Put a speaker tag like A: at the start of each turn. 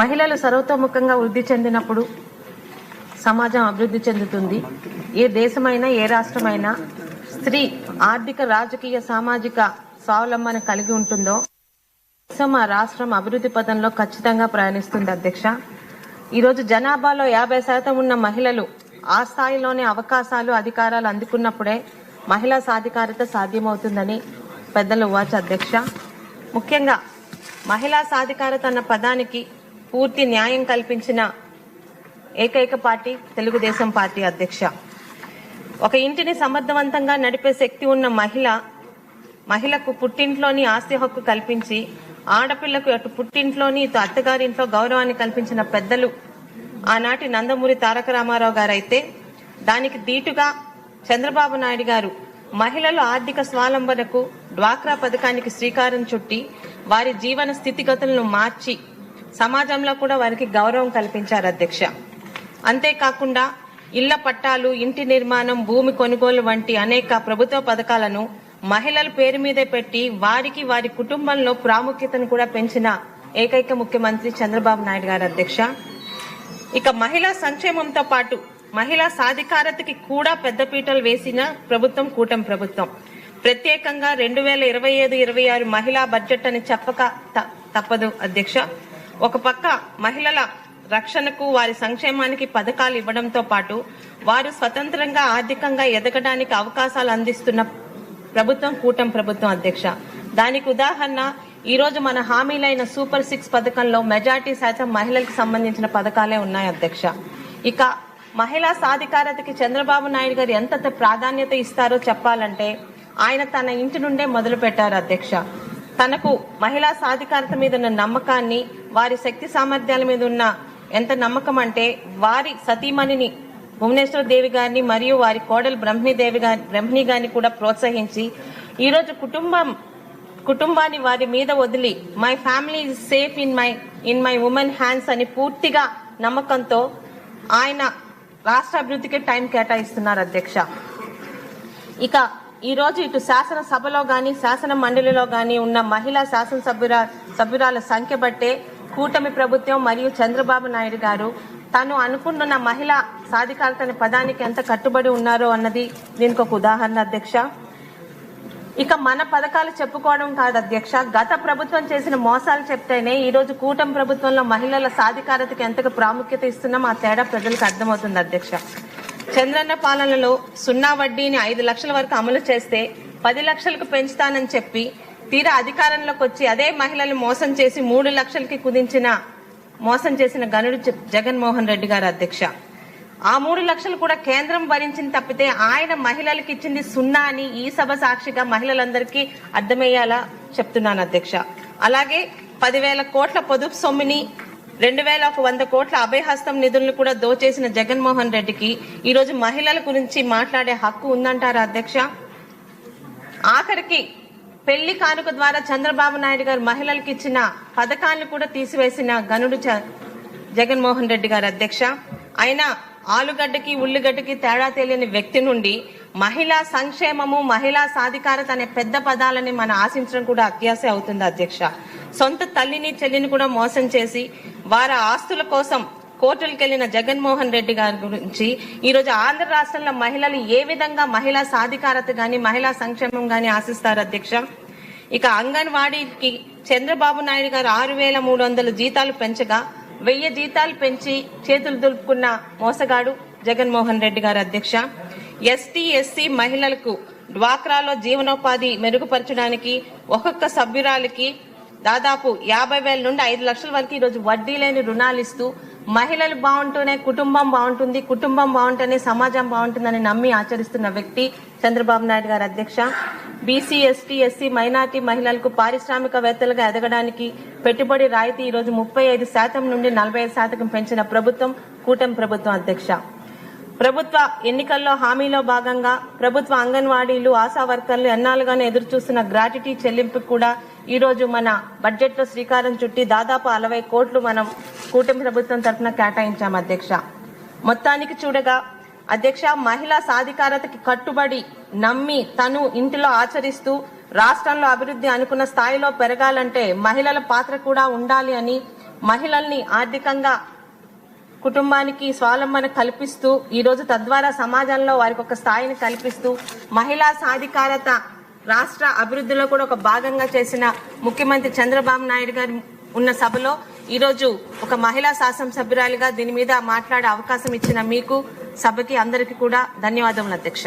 A: మహిళలు సర్వతోముఖంగా వృద్ధి చెందినప్పుడు సమాజం అభివృద్ధి చెందుతుంది. ఏ దేశమైనా ఏ రాష్ట్రమైనా స్త్రీ ఆర్థిక రాజకీయ సామాజిక స్వావలంబన కలిగి ఉంటుందో దేశం ఆ రాష్ట్రం అభివృద్ధి పథంలో ఖచ్చితంగా ప్రయాణిస్తుంది అధ్యక్ష. ఈరోజు జనాభాలో యాభై శాతం ఉన్న మహిళలు ఆ స్థాయిలోనే అవకాశాలు అధికారాలు అందుకున్నప్పుడే మహిళా సాధికారత సాధ్యమవుతుందని పెద్దలు వాచ అధ్యక్ష. ముఖ్యంగా మహిళా సాధికారత అన్న పదానికి పూర్తి న్యాయం కల్పించిన ఏకైక పార్టీ తెలుగుదేశం పార్టీ అధ్యక్ష. ఒక ఇంటిని సమర్థవంతంగా నడిపే శక్తి ఉన్న మహిళ మహిళకు పుట్టింట్లోని ఆస్తి హక్కు కల్పించి ఆడపిల్లకు అటు పుట్టింట్లోని ఇటు అత్తగారింట్లో గౌరవాన్ని కల్పించిన పెద్దలు ఆనాటి నందమూరి తారక రామారావు గారైతే దానికి దీటుగా చంద్రబాబు నాయుడు గారు మహిళల ఆర్థిక స్వావలంబనకు డ్వాక్రా పథకానికి శ్రీకారం చుట్టి వారి జీవన స్థితిగతులను మార్చి సమాజంలో కూడా వారికి గౌరవం కల్పించారు అధ్యక్ష. అంతేకాకుండా ఇళ్ళ పట్టాలు ఇంటి నిర్మాణం భూమి కొనుగోలు వంటి అనేక ప్రభుత్వ పథకాలను మహిళల పేరు మీదే పెట్టి వారికి వారి కుటుంబంలో ప్రాముఖ్యతను కూడా పెంచిన ఏకైక ముఖ్యమంత్రి చంద్రబాబు నాయుడు గారు అధ్యక్ష. ఇక మహిళా సంక్షేమంతో పాటు మహిళా సాధికారతకి కూడా పెద్దపీటలు వేసిన ప్రభుత్వం కూటమి ప్రభుత్వం. ప్రత్యేకంగా రెండు వేల ఇరవై ఐదు ఇరవై ఆరు మహిళా బడ్జెట్ అని చెప్పక తప్పదు అధ్యక్ష. ఒక పక్క మహిళల రక్షణకు వారి సంక్షేమానికి పథకాలు ఇవ్వడంతో పాటు వారు స్వతంత్రంగా ఆర్థికంగా ఎదగడానికి అవకాశాలు అందిస్తున్న ప్రభుత్వం కూటమి ప్రభుత్వం అధ్యక్ష. దానికి ఉదాహరణ ఈ రోజు మన హామీలైన సూపర్ సిక్స్ పథకంలో మెజార్టీ శాతం మహిళలకు సంబంధించిన పథకాలే ఉన్నాయి అధ్యక్ష. ఇక మహిళా సాధికారతకి చంద్రబాబు నాయుడు గారు ఎంత ప్రాధాన్యత ఇస్తారో చెప్పాలంటే ఆయన తన ఇంటి నుండే మొదలు పెట్టారు అధ్యక్ష. తనకు మహిళా సాధికారత మీద ఉన్న నమ్మకాన్ని వారి శక్తి సామర్థ్యాల మీద ఉన్న ఎంత నమ్మకం అంటే వారి సతీమణిని భువనేశ్వర దేవి గారిని మరియు వారి కోడలు బ్రహ్మీదేవి గారి బ్రహ్మణి గారిని కూడా ప్రోత్సహించి ఈరోజు కుటుంబం కుటుంబాన్ని వారి మీద వదిలి my family is safe in my in my women hands అని పూర్తిగా నమ్మకంతో ఆయన రాష్ట్ర అభివృద్ధికి టైం కేటాయిస్తున్నారు అధ్యక్ష. ఇక ఈ రోజు ఇటు శాసన సభలో గాని శాసన మండలిలో గాని ఉన్న మహిళా శాసనసభ్యురా సభ్యురాల సంఖ్య బట్టే కూటమి ప్రభుత్వం మరియు చంద్రబాబు నాయుడు గారు తను అనుకుంటున్న మహిళా సాధికారత అనే పదానికి ఎంత కట్టుబడి ఉన్నారో అన్నది దీనికి ఒక ఉదాహరణ అధ్యక్ష. ఇక మన పథకాలు చెప్పుకోవడం కాదు అధ్యక్ష. గత ప్రభుత్వం చేసిన మోసాలు చెప్తేనే ఈ రోజు కూటమి ప్రభుత్వంలో మహిళల సాధికారతకి ఎంతగా ప్రాముఖ్యత ఇస్తున్నాం ఆ తేడా ప్రజలకు అర్థమవుతుంది అధ్యక్ష. చంద్రన్న పాలనలో సున్నా వడ్డీని ఐదు లక్షల వరకు అమలు చేస్తే పది లక్షలకు పెంచుతానని చెప్పి తీరా అధికారంలోకి వచ్చి అదే మహిళలు మోసం చేసి మూడు లక్షలకి కుదించిన మోసం చేసిన గనుడు జగన్మోహన్ రెడ్డి గారు అధ్యక్ష. ఆ మూడు లక్షలు కూడా కేంద్రం భరించింది తప్పితే ఆయన మహిళలకు ఇచ్చింది సున్నా అని ఈ సభ సాక్షిగా మహిళలందరికీ అర్థమయ్యేలా చెప్తున్నాను అధ్యక్ష. అలాగే పదివేల కోట్ల పొదుపు సొమ్ముని రెండు వేల ఒక వంద కోట్ల అభయహస్తం నిధులను కూడా దోచేసిన జగన్మోహన్ రెడ్డికి ఈ రోజు మహిళల గురించి మాట్లాడే హక్కు ఉందంటారా అధ్యక్ష? ఆఖరికి పెళ్ళి కానుక ద్వారా చంద్రబాబు నాయుడు గారు మహిళలకు ఇచ్చిన పథకాలను కూడా తీసివేసిన గనుడు చ- జగన్మోహన్ రెడ్డి గారు అధ్యక్ష. అయినా ఆలుగడ్డకి ఉల్లిగడ్డకి తేడా తెలియని వ్యక్తి నుండి మహిళా సంక్షేమము మహిళా సాధికారత అనే పెద్ద పదాలని మనం ఆశించడం కూడా అత్యాశ అవుతుంది అధ్యక్ష. సొంత తల్లిని చెల్లిని కూడా మోసం చేసి వారి ఆస్తుల కోసం కోర్టులకు వెళ్ళిన జగన్మోహన్ రెడ్డి గారి గురించి ఈ రోజు ఆంధ్ర రాష్ట్రంలో మహిళలు ఏ విధంగా మహిళా సాధికారత గాని మహిళా సంక్షేమం గాని ఆశిస్తారు అధ్యక్ష? ఇక అంగన్వాడీకి చంద్రబాబు నాయుడు గారు ఆరు వేల మూడు వందల జీతాలు పెంచగా వెయ్యి జీతాలు పెంచి చేతులు దులుపుకున్న మోసగాడు జగన్మోహన్ రెడ్డి గారు అధ్యక్ష. ఎస్టీ ఎస్సీ మహిళలకు డ్వాక్రాలో జీవనోపాధి మెరుగుపరచడానికి ఒక్కొక్క సభ్యురాలికి దాదాపు యాభై వేల నుండి ఐదు లక్షల వరకు ఈరోజు వడ్డీ లేని రుణాలు ఇస్తూ మహిళలు బాగుంటూనే కుటుంబం బాగుంటుంది కుటుంబం బాగుంటేనే సమాజం బాగుంటుందని నమ్మి ఆచరిస్తున్న వ్యక్తి చంద్రబాబు నాయుడు గారు అధ్యక్ష. బీసీ ఎస్టీ ఎస్సీ మైనార్టీ మహిళలకు పారిశ్రామికవేత్తలుగా ఎదగడానికి పెట్టుబడి రాయితీ ఈరోజు ముప్పై ఐదు శాతం నుండి నలభై ఐదు శాతం పెంచిన ప్రభుత్వం కూటమి ప్రభుత్వం అధ్యక్ష. ప్రభుత్వ ఎన్నికల్లో హామీలో భాగంగా ప్రభుత్వ అంగన్వాడీలు ఆశా వర్కర్లు ఎన్నాళ్ళుగానే ఎదురు చూస్తున్న గ్రాట్యుటీ చెల్లింపు కూడా ఈ రోజు మన బడ్జెట్లో శ్రీకారం చుట్టి దాదాపు అరవై కోట్లు మనం కూటమి ప్రభుత్వం తరఫున కేటాయించాం అధ్యక్ష. మొత్తానికి చూడగా అధ్యక్ష మహిళా సాధికారతకి కట్టుబడి నమ్మి తను ఇంటిలో ఆచరిస్తూ రాష్ట్రంలో అభివృద్ధి అనుకున్న స్థాయిలో పెరగాలంటే మహిళల పాత్ర కూడా ఉండాలి అని మహిళల్ని ఆర్థికంగా కుటుంబానికి స్వావలంబన కల్పిస్తూ ఈ రోజు తద్వారా సమాజంలో వారికి ఒక స్థాయిని కల్పిస్తూ మహిళా సాధికారత రాష్ట్ర అభివృద్ధిలో కూడా ఒక భాగంగా చేసిన ముఖ్యమంత్రి చంద్రబాబు నాయుడు గారు ఉన్న సభలో ఈరోజు ఒక మహిళా శాసనసభ్యురాలిగా దీని మీద మాట్లాడే అవకాశం ఇచ్చిన మీకు సభకి అందరికీ కూడా ధన్యవాదములు అధ్యక్ష.